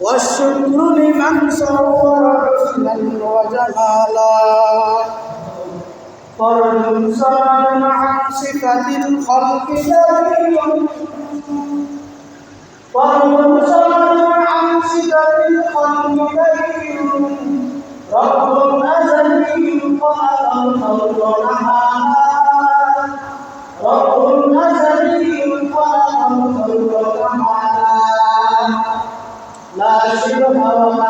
والشكر لمن صور حسنا وجمالا فرد صار عن صفة الخلق دليل فرد صار عن صفة الخلق دليل رب أزلي خلق الخلق ভালো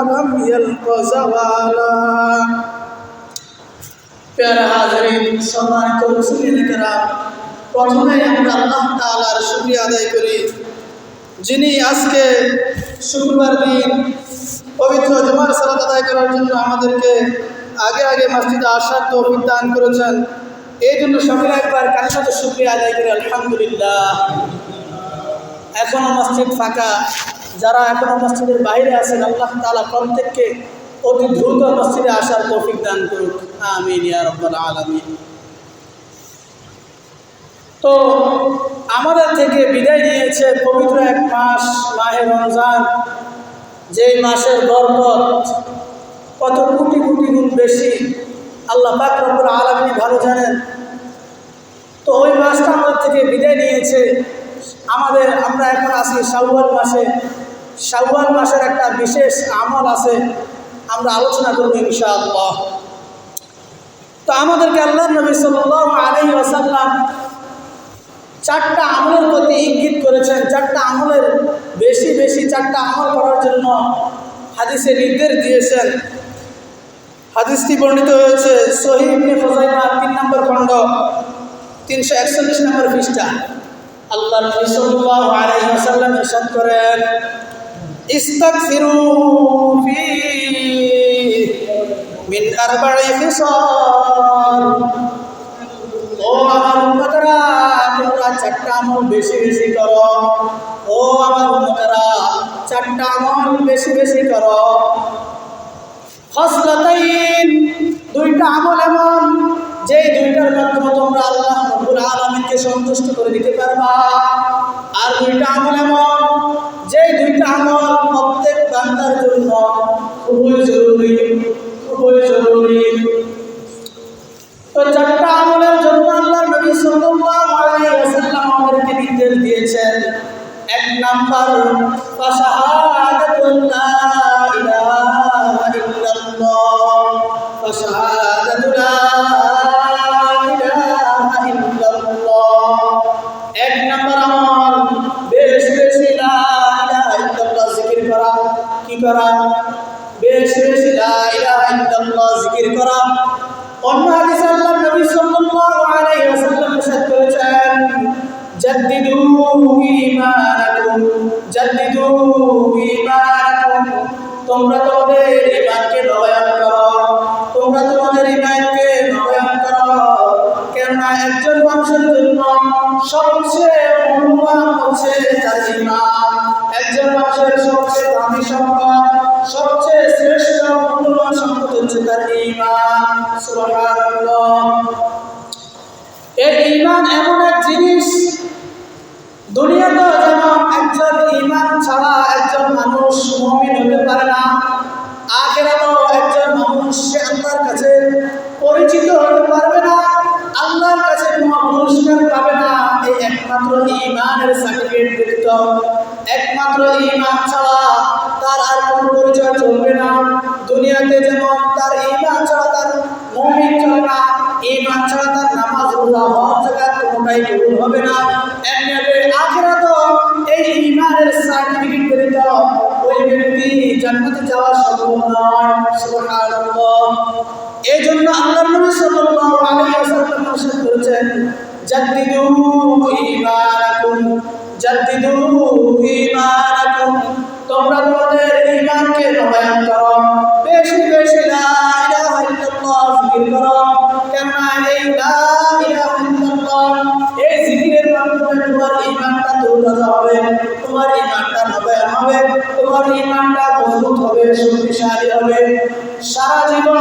ولم يلق زوالا প্যারা হাজারিন সম্মানিত মুসলিম কেরাম প্রথমে আমরা আল্লাহ তাআলার শুকরিয়া আদায় করি যিনি আজকে শুক্রবার দিন পবিত্র জমার সালাত আদায় করার জন্য আমাদেরকে আগে আগে মসজিদে আসার তৌফিক দান করেছেন এই জন্য সকলে একবার কার সাথে শুক্রিয়া আদায় করি আলহামদুলিল্লাহ এখনও মসজিদ ফাঁকা যারা এখনও মসজিদের বাইরে আছেন, আল্লাহ তালা প্রত্যেককে অতি দ্রুত মসজিদে আসার তৌফিক দান করুক। আমিন, ইয়া রব্বাল আলামিন। তো আমাদের থেকে বিদায় নিয়েছে পবিত্র এক মাস, মাহে রমজান। যেই মাসের বরকত কত কোটি কোটি গুণ বেশি আল্লাহ পাক রব্বুল আলামিন ভালো জানেন। তো ওই মাসটা আমাদের থেকে বিদায় নিয়েছে। আমাদের, আমরা এখন আছি শাওয়াল মাসে। শাওয়াল মাসের একটা বিশেষ আমল আছে, আমরা আলোচনা করব ইনশাআল্লাহ। তো আমাদেরকে আল্লাহ নবী সাল্লাল্লাহু আলাইহি ওয়াসাল্লাম চারটা আমলের প্রতি ইঙ্গিত করেছেন। চারটা আমলের বেশি বেশি চারটা আমল করার জন্য হাদিসে নির্দেশ দিয়েছেন। হাদিসটি বর্ণিত হয়েছে সহিব খোজাইমা তিন নম্বর খণ্ড, তিনশো একচল্লিশ নম্বর পৃষ্ঠা। আল্লাহ নবী ওয়াসাল্লাম ইরশাদ করেন ফি মিন আরবা'i খিসাল ও আমার উম্মতরা, তোমরা চারটা আমল বেশি বেশি করো। ও আমার উম্মতরা, চারটা আমল বেশি বেশি করো। খসলাতাইন দুইটা আমল এমন যে দুইটার মাধ্যমে তোমরা আল্লাহ রব্বুল আলামিনকে সন্তুষ্ট করে দিতে পারবা। আর দুইটা আমল এমন যে দুইটা আমল প্রত্যেক বান্দার জন্য খুবই জরুরি খুবই জরুরি। তো চারটা আমলের জন্য আল্লাহ নবী সাল্লাল্লাহু আলাইহি ওয়াসাল্লাম আমাদেরকে নির্দেশ দিয়েছেন, এক নাম্বার ফাশাহাদাতুল ইল্লাল্লাহ জিকির করা। অন্য হাদিসে আল্লাহ নবী সাল্লাল্লাহু আলাইহি ওয়াসাল্লাম ইরশাদ করেছেন, জাদ্দিদু ঈমানাকুম জাদ্দিদু ঈমানাকুম, তোমরা তোমাদের ঈমানকে নবায়ন করো, তোমরা তোমাদের ঈমানকে নবায়ন করো। কেননা একজন মানুষের জন্য সবচেয়ে মূল্যবান একমাত্র ঈমানের সার্টিফিকেট ব্যতীত একমাত্র ইমান ছাড়া তার আর কোনো পরিচয় চলবে না। দুনিয়াতে যেমন তার ইমান ছাড়া তার মমিন চলে না ইমান ছাড়া তার নামাজ রোজা হজ জাকাত কোনোটাই কবুল হবে না। এমনি হবে, তোমার ঈমানটা নবায়ন হবে, তোমার ঈমানটা মজবুত হবে, শক্তিশালী হবে। সারা জীবন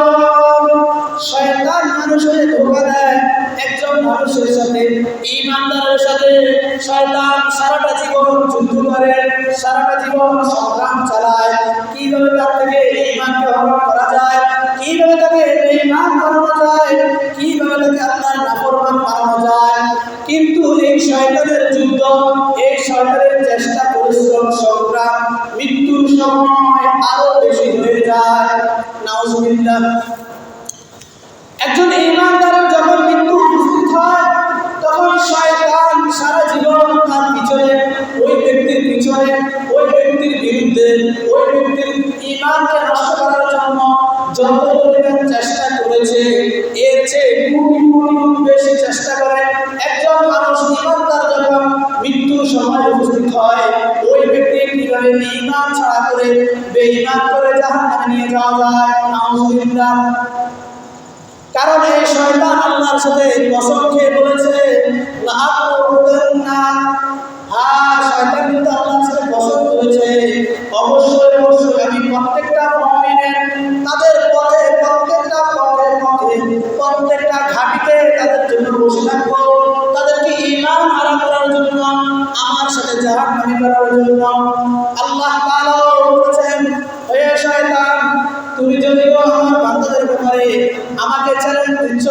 শয়তান মানুষের ধোকা দেয়, একজন মানুষের সাথে ঈমানদারের সাথে। শয়তান সারাটা জীবন যুদ্ধ করে, সারাটা জীবন সংগ্রাম চালায়। কীভাবে তার থেকে ঈমানকে হরণ করা যায়, কীভাবে তাকে বেঈমান বানানো যায়, কীভাবে তাকে আল্লাহর নাফরমান বানানো যায়। কিন্তু এই শয়তানের যুদ্ধ, এই শয়তানের চেষ্টা পরিশ্রম, সংগ্রাম মৃত্যুর সময় আরও বেশি হয়ে যায়। নাউজুবিল্লাহ। একজন ইমানদারের যখন মৃত্যু উপস্থিত হয়, তখন শয়তান সারা জীবন তার পিছনে, ওই ব্যক্তির পিছনে, ওই ব্যক্তির বিরুদ্ধে, ওই ব্যক্তির ইমানকে নষ্ট করার জন্য যত পরিমাণ চেষ্টা করেছে, এর চেয়ে কোটি কোটি বেশি চেষ্টা করে মানুষ ইমানদার মৃত্যুর সময় উপস্থিত হয়। ওই ব্যক্তি কীভাবে ইমান ছাড়া করে, বেঈমান করে জাহান্নামে নিয়ে যাওয়া যায়? নাউজুবিল্লাহ। কারণ এই শয়তান আল্লাহর সাথে কসম খেয়ে বলেছে না হ্যাঁ শয়তান কিন্তু আল্লাহর সাথে কসম করেছে। অবশ্যই অবশ্যই আমি প্রত্যেকটা আমার সাথে জাহান্নামী করার জন্য আল্লাহ তাআলা বলেছেন, হে শয়তান, তুমি যদি আমার বান্দাদের ব্যাপারে আমাকে চ্যালেঞ্জ দিচ্ছ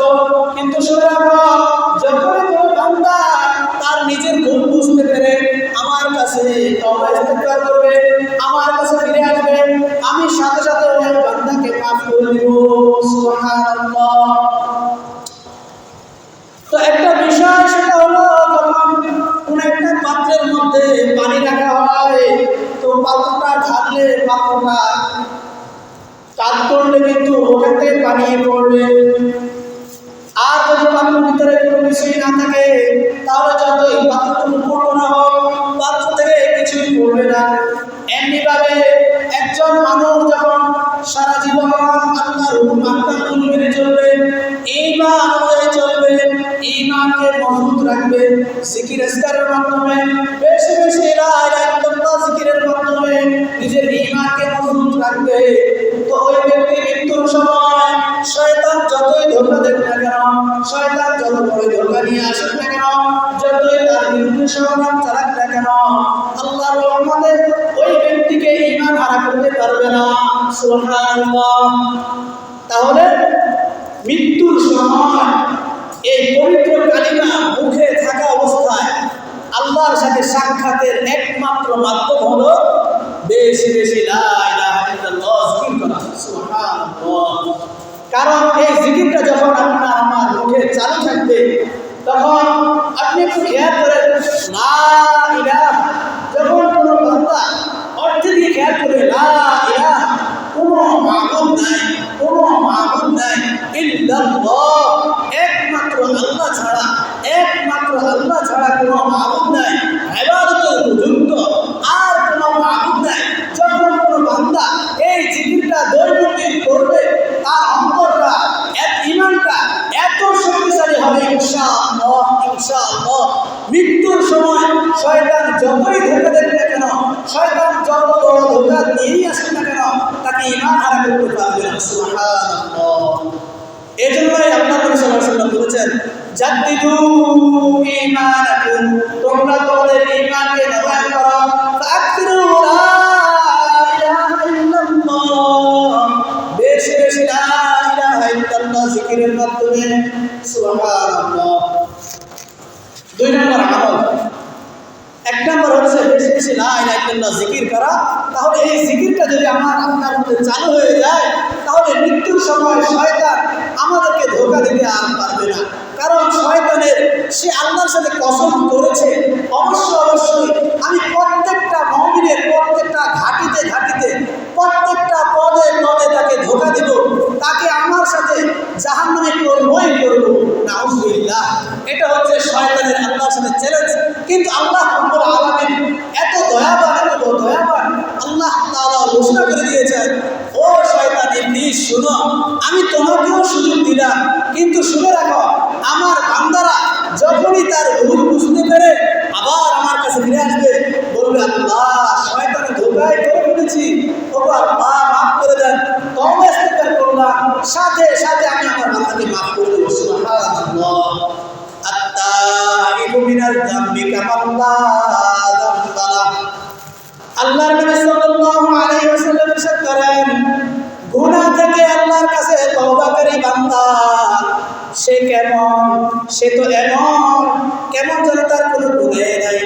জিকির আজকারের মাধ্যমে, বেশি বেশি জিকিরের মাধ্যমে নিজের ইমানকে মজবুত রাখবে তো ওই ব্যক্তি মৃত্যুর সময় শয়তান যতই ধোকা দেখ না কেন, শয়তান যত বড় ধোকা নিয়ে আসুক না কেন, যতই তার বিরুদ্ধে সংগ্রাম চালাক না কেন, আল্লাহর রহমতে ওই ব্যক্তিকে ইমান হারা করতে পারবে না। সুবহানাল্লাহ। তাহলে মৃত্যুর সময় এই পবিত্র কালিমা মুখে থাকা অবস্থায় আল্লাহর সাথে সাক্ষাতের একমাত্র মাধ্যম হলো বেশি বেশি কারণ এই জিকিরটা যখন আপনার জিকিরের মাধ্যমে, সুবহানাল্লাহ। দুই নম্বর আমল। এক নম্বর হচ্ছে, বেশি বেশি লা ইলাহা ইল্লাল্লাহ জিকির করা। তাহলে এই জিকিরটা যদি আমার আপনার মধ্যে চালু হয়ে যায়, তাহলে মৃত্যুর সময় শয়তান আমাদেরকে ধোকা দিতে আর পারবে না। কারণ শয়তানের সে আল্লাহর সাথে কসম করেছে। অবশ্য, অবশ্যই আমি প্রত্যেকটা মমিনের প্রত্যেকটা ঘাটিতে ঘাটিতে, প্রত্যেকটা পদে পদে তাকে ধোকা দিব, তাকে আমার সাথে জাহান জাহান্নামে করবই করব। নাউজুবিল্লাহ, এটা হচ্ছে শয়তানের আল্লাহর সাথে চ্যালেঞ্জ কিন্তু আল্লাহ রব্বুল আলামিন এত দয়াবান এত দয়াবান, আল্লাহ তাআলা ঘোষণা করে দিয়েছেন ও শুনো, আমি তোমাকেও সুযোগ দিলাম। কিন্তু শুনে রাখো, আমার বান্দারা যখনই তার ভুল বুঝতে পেরে আবার আমার কাছে ফিরে আসবে, বলবে, আল্লাহ শয়তানের ধোকায় করে ফেলেছি। মাফ করে দেন। তবে ইস্তেগফার করলাম। সাথে সাথে আমি আমার বান্দাকে মাফ করে দেবো। সুবহানাল্লাহ। আত্তাইবু আল্লাহর নবী সে কেমন? সে তো এমন। কেমন যেন তার কোনো গুনাহ নাই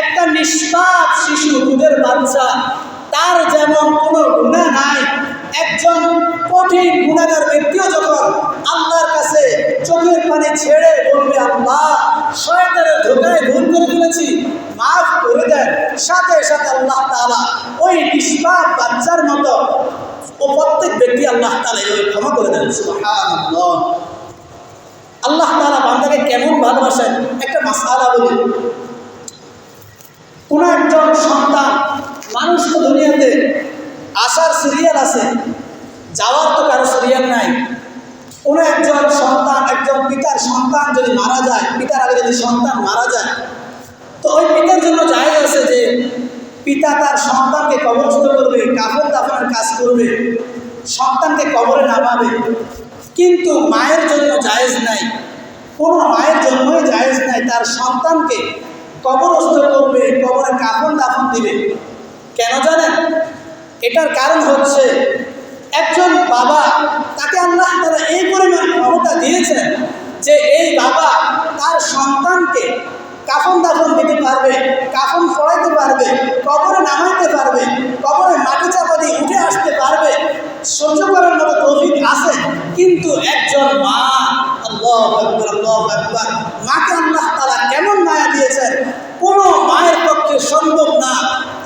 একটা নিষ্পাপ শিশু, দুধের বাচ্চা, তার যেমন কোনো গুণা নাই। একজন কঠিন গুণাগার ব্যক্তিও যখন আল্লাহর কাছে চোখের পানি ছেড়ে বলবে, আল্লাহ, শয়তানের ধোকায় ভুল করে ফেলেছি, মাফ করে দেন। সাথে সাথে আল্লাহ তালা ওই নিষ্পাপ বাচ্চার মতো ও প্রত্যেক ব্যক্তি আল্লাহ তালা এভাবে ক্ষমা করে দেন। আল্লাহ তাআলা বান্দাকে কেমন ভালোবাসেন? একটা মাসালা বলি। কোনো একজন সন্তান মানুষ তো দুনিয়াতে আসার সিরিয়াল আছে, যাওয়ার তো কারও সিরিয়াল নাই। কোনো একজন সন্তান, একজন পিতার সন্তান যদি মারা যায়, পিতার আগে যদি সন্তান মারা যায়, তো ওই পিতার জন্য জায়েজ আছে যে পিতা তার সন্তানকে কবরস্থ করবে কাপড় দাফনের কাজ করবে, সন্তানকে কবরে নামাবে। কিন্তু মায়ের জন্য জায়েজ নাই। কোনো মায়ের জন্যই জায়েজ নাই, তার সন্তানকে কবরস্থ করবে, কবরে কাপড় দাফন দিবে। কেন জানেন? এটার কারণ হচ্ছে, একজন বাবা তাকে আল্লাহ তারা এই পরিমাণ ক্ষমতা দিয়েছেন যে এই বাবা তার সন্তানকে কাফন দাফন দিতে পারবে, কাফন ফড়াইতে পারবে, কবরে নামাইতে পারবে, কবরে মাটি চাপা দিয়ে উঠে আসতে পারবে। সহ্য করার মতো তৌফিক আছে, কিন্তু একজন মা মাকে আল্লাহ তারা কেমন মায়া দিয়েছেন? কোনো মায়ের পক্ষে সম্ভব না।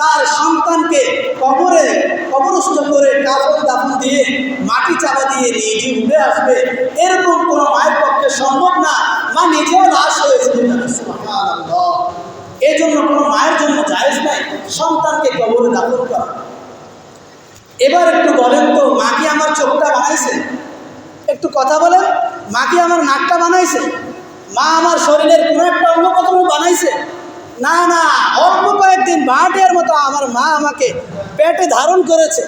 তার সন্তানকে কবরে কবরস্থ করে কাপড় দাফন দিয়ে মাটি চাপা দিয়ে নিজে উঠে আসবে। এরকম কোনো মায়ের পক্ষে সম্ভব না। মা নিজেও লাশ হয়েছে এই জন্য কোনো মায়ের জন্য জায়েজ নাই, সন্তানকে কবরে দাফন করা। এবার একটু বলেন তো, মা কি আমার চোখটা বানাইছে? একটু কথা বলেন, মা কি আমার নাকটা বানাইছে? মা আমার শরীরের কোনো একটা অঙ্গ প্রথম বানাইছে? না না, অল্প কয়েকদিন ভাটিয়ার মতো আমার মা আমাকে পেটে ধারণ করেছে।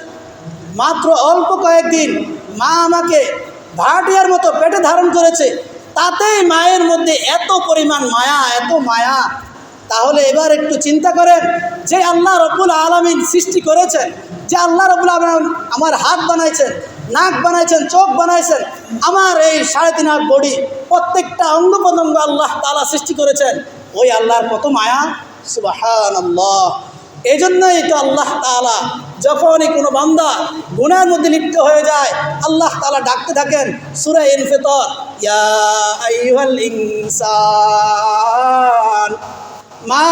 মাত্র অল্প কয়েকদিন মা আমাকে ভাটিয়ার মতো পেটে ধারণ করেছে। তাতেই মায়ের মধ্যে এত পরিমাণ মায়া, এত মায়া। তাহলে এবার একটু চিন্তা করেন যে আল্লাহ রব্বুল আলমিন সৃষ্টি করেছেন, যে আল্লাহ রব্বুল আলমিন আমার হাত বানাইছেন, নাক বানাইছেন, চোখ বানাইছেন, আমার এই সাড়ে তিন হাত বডি প্রত্যেকটা অঙ্গ প্রত্যঙ্গ আল্লাহ তালা সৃষ্টি করেছেন, ওই আল্লাহর কত মায়া? সুবাহান আল্লাহ এই জন্যই তো আল্লাহ তালা যখনই কোনো বান্দা গুণের মধ্যে লিপ্ত হয়ে যায়, আল্লাহ তালা ডাকতে থাকেন, সুরা ইনফেতর মা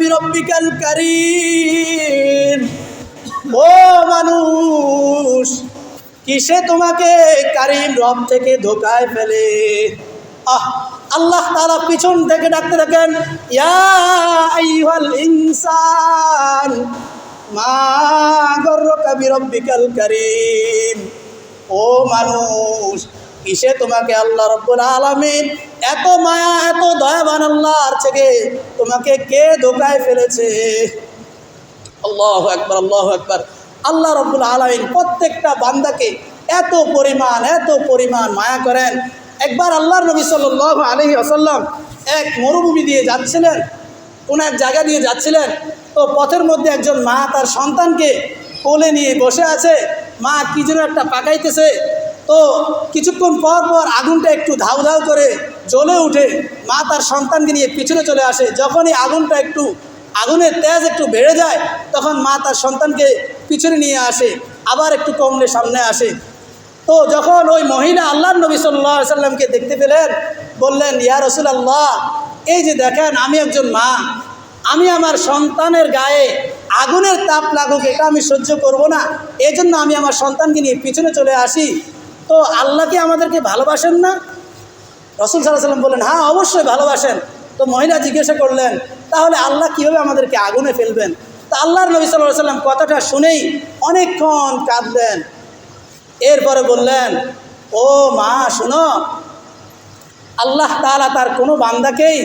বিরব্বিকাল কারীম, ও মানুষ, কিসে তোমাকে কারিম রব থেকে ধোকায় ফেলে? আহ আল্লাহ তারা পিছন থেকে ডাকতে থাকেন ইনসান কারীম। ও মানুষ, কিসে তোমাকে আল্লাহ রব্বুল আলামিন এত মায়া, এত দয়াবান আল্লাহর থেকে তোমাকে কে ধোকায় ফেলেছে? আল্লাহ একবার আল্লাহ একবার আল্লাহ রব্বুল আলমিন প্রত্যেকটা বান্দাকে এত পরিমাণ এত পরিমাণ মায়া করেন। একবার আল্লাহর নবী সাল্লাহ আলহি আসাল্লাম এক মরুভূমি দিয়ে যাচ্ছিলেন। কোনো এক জায়গা দিয়ে যাচ্ছিলেন। তো পথের মধ্যে একজন মা তার সন্তানকে কোলে নিয়ে বসে আছে। মা কী যেন একটা পাকাইতেছে। তো কিছুক্ষণ পর পর আগুনটা একটু ধাউ ধাউ করে জ্বলে উঠে মা তার সন্তানকে নিয়ে পিছনে চলে আসে। যখনই আগুনটা একটু, আগুনের তেজ একটু বেড়ে যায়, তখন মা তার সন্তানকে পিছনে নিয়ে আসে। আবার একটু কমলে সামনে আসে। তো যখন ওই মহিলা আল্লাহ নবী সাল্লাহ সাল্লামকে দেখতে পেলেন, বললেন, ইয়া রসুল আল্লাহ এই যে দেখেন, আমি একজন মা। আমি আমার সন্তানের গায়ে আগুনের তাপ লাগুক, এটা আমি সহ্য করব না। এই জন্য আমি আমার সন্তানকে নিয়ে পিছনে চলে আসি। তো আল্লাহ কি আমাদেরকে ভালোবাসেন না? রসুল সাল্লাহ সাল্লাম বললেন হ্যাঁ অবশ্যই ভালোবাসেন। তো মহিলা জিজ্ঞাসা করলেন, তাহলে আল্লাহ কীভাবে আমাদেরকে আগুনে ফেলবেন? তা আল্লাহর নবী সাল্লাহ সাল্লাম কথাটা শুনেই অনেকক্ষণ কাঁদলেন। এরপরে বললেন, ও মা, শোনো, আল্লাহ তালা তার কোনো বান্দাকেই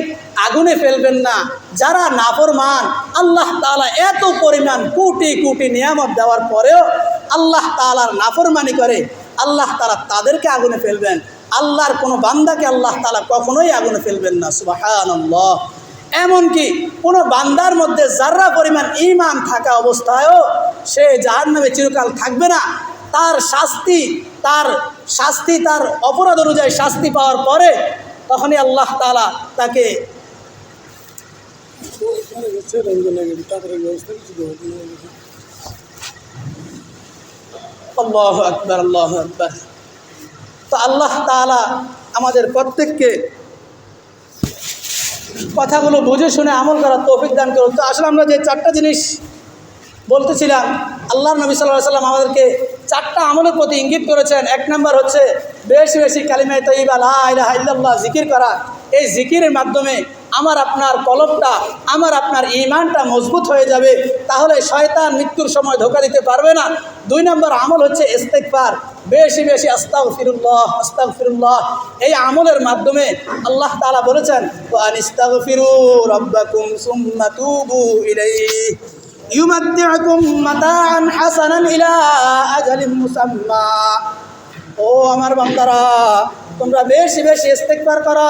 আগুনে ফেলবেন না। যারা নাফরমান, আল্লাহ তালা এত পরিমাণ কোটি কোটি নিয়ামত দেওয়ার পরেও আল্লাহ তালার নাফরমানি করে আল্লাহ তালা তাদেরকে আগুনে ফেলবেন। আল্লাহর কোনো বান্দাকে আল্লাহ তালা কখনোই আগুনে ফেলবেন না সুবাহান এমনকি কোনো বান্দার মধ্যে যার্রা পরিমাণ ইমান থাকা অবস্থায়ও সে জাহার নামে চিরকাল থাকবে না। তার শাস্তি তার শাস্তি, তার অপরাধ অনুযায়ী শাস্তি পাওয়ার পরে তখনই আল্লাহ তালা তাকে তো আল্লাহ তালা আমাদের প্রত্যেককে কথাগুলো বুঝে শুনে আমল করার তৌফিক দান করুন। তো আসলে আমরা যে চারটা জিনিস বলতেছিলাম আল্লাহ নবী সাল্লাহ সাল্লাম আমাদেরকে চারটা আমলের প্রতি ইঙ্গিত করেছেন। এক নম্বর হচ্ছে বেশি বেশি কালিমায় তৈবা লাহ জিকির করা। এই জিকিরের মাধ্যমে আমার আপনার কলমটা আমার আপনার ইমানটা মজবুত হয়ে যাবে। তাহলে শয়তান মৃত্যুর সময় ধোকা দিতে পারবে না। দুই নম্বর আমল হচ্ছে ইস্তেকবার বেশি বেশি আস্তাগ ফিরুল্লাহ আস্তাগ ফিরুল্লাহ এই আমলের মাধ্যমে আল্লাহ তালা বলেছেন ওয়ান ইস্তাগ ফিরু রব্বাকুম ইলাইহি। ইউমাত্তিউকুম মাতাআন হাসানান ইলা আজালিন মুসাম্মা। ও আমার বান্দারা, তোমরা বেশি বেশি ইস্তেকবার করো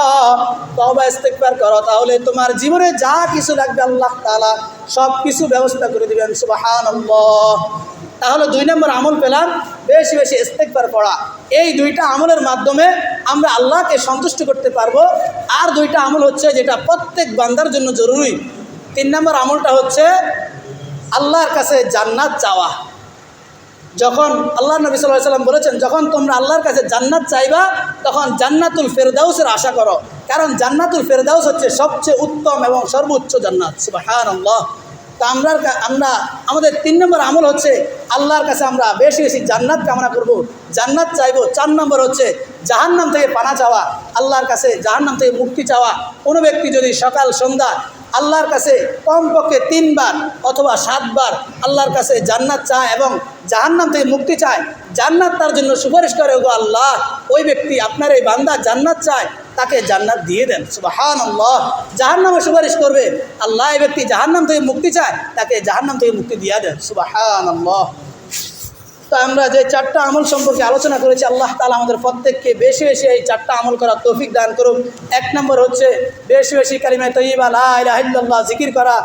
তবা ইস্তেকবার করো, তাহলে তোমার জীবনে যা কিছু লাগবে আল্লাহ তাআলা সব কিছু ব্যবস্থা করে দিবেন, সুবহানাল্লাহ। তাহলে দুই নম্বর আমল পেলাম, বেশি বেশি ইস্তেকবার করা এই দুইটা আমলের মাধ্যমে আমরা আল্লাহকে সন্তুষ্ট করতে পারব। আর দুইটা আমল হচ্ছে যেটা প্রত্যেক বান্দার জন্য জরুরি। তিন নম্বর আমলটা হচ্ছে আল্লাহর কাছে জান্নাত চাওয়া। যখন আল্লাহ নবী সাল্লাহ সাল্লাম বলেছেন, যখন তোমরা আল্লাহর কাছে জান্নাত চাইবা, তখন জান্নাতুল ফেরদাউসের আশা করো। কারণ জান্নাতুল ফেরদাউস হচ্ছে সবচেয়ে উত্তম এবং সর্বোচ্চ জান্নাত। সুবাহান আল্লাহ তা আমরা আমরা, আমাদের তিন নম্বর আমল হচ্ছে আল্লাহর কাছে আমরা বেশি বেশি জান্নাত কামনা করব। জান্নাত চাইব। চার নম্বর হচ্ছে জাহান্নাম থেকে পানা চাওয়া। আল্লাহর কাছে জাহান্নাম থেকে মুক্তি চাওয়া। কোনো ব্যক্তি যদি সকাল, সন্ধ্যা আল্লাহর কাছে কমপক্ষে তিনবার অথবা সাতবার আল্লাহর কাছে জান্নাত চায় এবং জাহান্নাম থেকে মুক্তি চায়। জান্নাত তার জন্য সুপারিশ করে গো আল্লাহ, ওই ব্যক্তি আপনার এই বান্দা জান্নাত চায়, তাকে জান্নাত দিয়ে দেন। সুবাহান আল্লাহ জাহান্নামে সুপারিশ করবে, আল্লাহ, এই ব্যক্তি জাহান্নাম থেকে মুক্তি চায়, তাকে জাহান্নাম থেকে মুক্তি দিয়ে দেন। সুবাহান আল্লাহ তো আমরা যে চারটা আমল সম্পর্কে আলোচনা করেছি, আল্লাহ তালা আমাদের প্রত্যেককে বেশি বেশি এই চারটা আমল করার তৌফিক দান করুন এক নম্বর হচ্ছে বেশি বেশি কালিমায় তৈবা লাহ জিকির করা।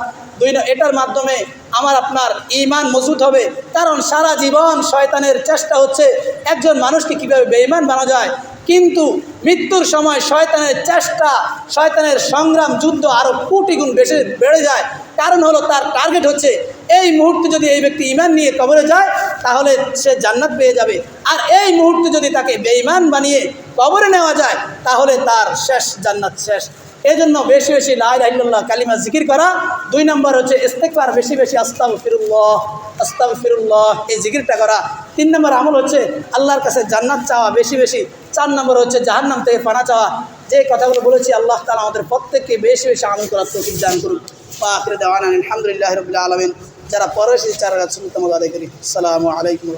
দুই এটার মাধ্যমে আমার আপনার ইমান মজবুত হবে। কারণ সারা জীবন শয়তানের চেষ্টা হচ্ছে একজন মানুষকে কীভাবে বেঈমান বানা যায় কিন্তু মৃত্যুর সময় শয়তানের চেষ্টা, শয়তানের সংগ্রাম, যুদ্ধ আরও কোটি গুণ বেশি বেড়ে যায়। কারণ হলো তার টার্গেট হচ্ছে, এই মুহূর্তে যদি এই ব্যক্তি ইমান নিয়ে কবরে যায়, তাহলে সে জান্নাত পেয়ে যাবে। আর এই মুহূর্তে যদি তাকে বেঈমান বানিয়ে কবরে নেওয়া যায়, তাহলে তার শেষ জান্নাত শেষ। এই জন্য বেশি বেশি লাইল্লাহ কালিমা জিকির করা। দুই নম্বর হচ্ছে ইস্তেকবার বেশি বেশি আস্তাব ফিরুল্লাহ আস্তাব ফিরুল্লাহ এই জিকিরটা করা। তিন নম্বর আমল হচ্ছে আল্লাহর কাছে জান্নাত চাওয়া, বেশি বেশি চার নম্বর হচ্ছে জাহান্নাম থেকে পানা চাওয়া। যে কথাগুলো বলেছি, আল্লাহ তালা আমাদের প্রত্যেককে বেশি বেশি আমল করার তৌফিক দান করুন আখির দেওয়ান আলহামদুলিল্লাহ রবিল্লা আলমিন। যারা পরে চারা সুন্নতম আদায় করি আসসালামু আলাইকুম